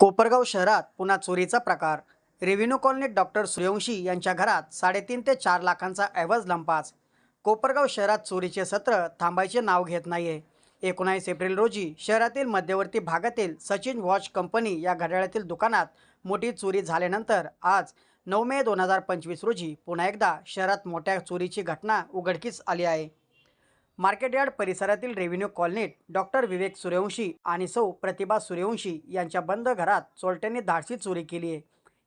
कोपरगाव शहरात पुन्हा चोरीचा प्रकार. रेव्हेन्यू कॉलनीत डॉक्टर सूर्यवंशी यांच्या घरात साडेतीन ते चार लाखांचा ऐवज लंपास. कोपरगाव शहरात चोरीचे सत्र थांबायचे नाव घेत नाहीये. एकोणावीस एप्रिल रोजी शहरातील मध्यवर्ती भागातील सचिन वॉच कंपनी या घड्याळातील दुकानात मोठी चोरी झाल्यानंतर आज नऊ मे दोन हजार पंचवीस रोजी पुन्हा एकदा शहरात मोठ्या चोरीची घटना उघडकीस आली आहे. मार्केट यार्ड परिसरातील रेव्हेन्यू कॉलनीत डॉक्टर विवेक सूर्यवंशी आणि सौ प्रतिभा सूर्यवंशी यांच्या बंद घरात चोरट्यांनी धाडसी चोरी केली आहे.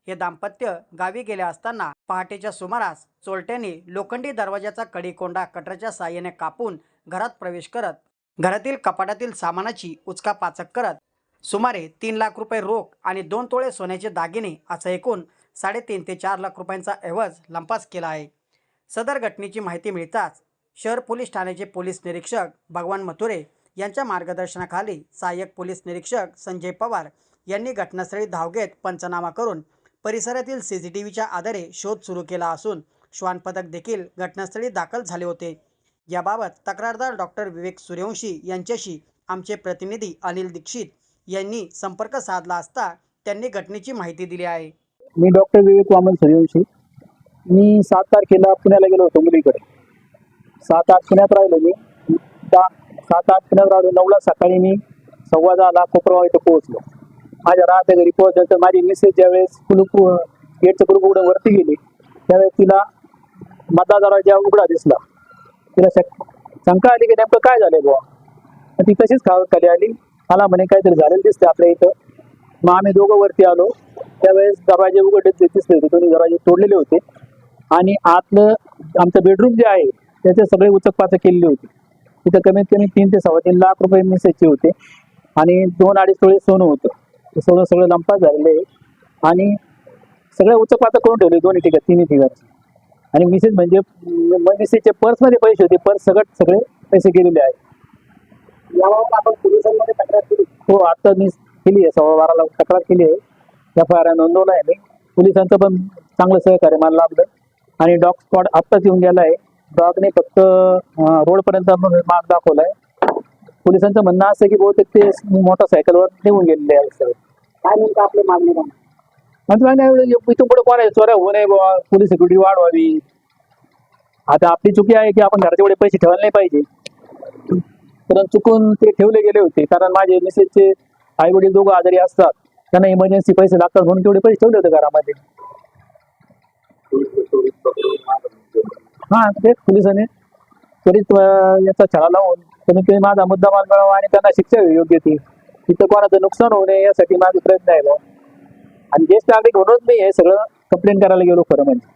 हे दाम्पत्य गावी गेले असताना पहाटेच्या सुमारास चोरट्यांनी लोखंडी दरवाजाचा कडीकोंडा कटरच्या साह्याने कापून घरात प्रवेश करत घरातील कपाटातील सामानाची उचकापाचक करत सुमारे तीन लाख रुपये रोख आणि दोन तोळे सोन्याचे दागिने असं एकूण साडेतीन ते चार लाख रुपयांचा ऐवज लंपास केला आहे. सदर घटनेची माहिती मिळताच शहर पोलीस ठाण्याचे पोलीस निरीक्षक भगवान मथुरे यांच्या मार्गदर्शनाखाली सहाय्यक पोलीस निरीक्षक संजय पवार यांनी घटनास्थळी धाव घेत पंचनामा करून परिसरातील सी सी टी व्हीच्या आधारे शोध सुरू केला असून श्वान पथक देखील घटनास्थळी दाखल झाले होते. याबाबत तक्रारदार डॉक्टर विवेक सूर्यवंशी यांच्याशी आमचे प्रतिनिधी अनिल दीक्षित यांनी संपर्क साधला असता त्यांनी घटनेची माहिती दिली आहे. मी डॉक्टर विवेक वामन सूर्यवंशी. मी सात तारखेला पुण्याला गेलो होतो मुलीकडे. सात आठ पुण्यात राहिलो मी. दहा सात आठ पुण्यात राहिलो. नऊला सकाळी मी सव्वा दहाला कोपरगाव इथं पोहोचलो. माझ्या राहत्या घरी पोहोचल्यानंतर माझी मिसेस ज्यावेळेस कुलूप गेटचं कुलूप उघडून वरती गेली त्यावेळेस तिला मधला दरवाजा उघडा दिसला. तिला शक शंका आली की नेमकं काय झालंय बुवा? ती तशीच खावत खाली आली. मला म्हणे काहीतरी झालेलं दिसते आपल्या इथं. मग आम्ही दोघं वरती आलो. त्यावेळेस दरवाजे उघडले दिसले होते. दोन्ही दरवाजे तोडलेले होते. आणि आतलं आमचं बेडरूम जे आहे त्याचे सगळे उचकपाचक केलेले होते. तिथं कमीत कमी तीन ते सव्वा तीन लाख रुपये मिसायचे होते. आणि दोन अडीच तोळे सोनं होतं. ते सोनं सगळं लंपास झालेलं आहे. आणि सगळं उचकपाचक करून ठेवले दोन्ही ठिकाणी तिन्ही ठिकाणी. आणि मिसेस म्हणजे मिसेसचे पर्समध्ये पैसे होते. पर्स सगळं सगळे पैसे गेलेले आहेत. याबाबत आपण पोलिसांमध्ये तक्रार केली. हो आता मी केली आहे. सव्वा बाराला तक्रार केली आहे. एफ आय आर नोंदवला आहे मी. पोलिसांचं पण चांगलं सहकार्य मला लाभलं. आणि डॉग स्पॉट आत्ताच येऊन गेला आहे. डॉगने फक्त रोडपर्यंत मार्ग दाखवलाय. पोलिसांचं म्हणणं असं की बहुतेक ते मोटरसायकलवर निघून गेलेले आहे काय नेमकं आपली मागणी म्हणजे इथून पुढे चोऱ्या होऊ नये बुवा पोलीस सिक्युरिटी वाढवावी. आता आपली चुकी आहे की आपण घराचे एवढे पैसे ठेवायला नाही पाहिजे. कारण चुकून ते ठेवले गेले होते. कारण माझे मिसेसचे आई वडील दोघं आजारी असतात. त्यांना इमर्जन्सी पैसे लागतात म्हणून तेवढे पैसे ठेवले होते घरामध्ये. हा तेच पोलिसांनी. त्वरित याचा छळा लावून कमीत कमी माझा मुद्दा मान मिळावा आणि त्यांना शिक्षा योग्य ती. तिथं कोणाचं नुकसान होऊ नये यासाठी माझे प्रयत्न आहे बुवा. आणि ज्येष्ठ नागरिक म्हणून मी हे सगळं कंप्लेंट करायला गेलो खरं म्हणजे.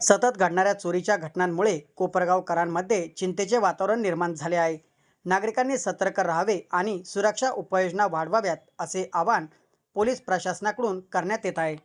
सतत घडणाऱ्या चोरीच्या घटनांमुळे कोपरगावकरांमध्ये चिंतेचे वातावरण निर्माण झाले आहे. नागरिकांनी सतर्क राहावे आणि सुरक्षा उपाययोजना वाढवाव्यात असे आवाहन पोलीस प्रशासनाकडून करण्यात येत आहे.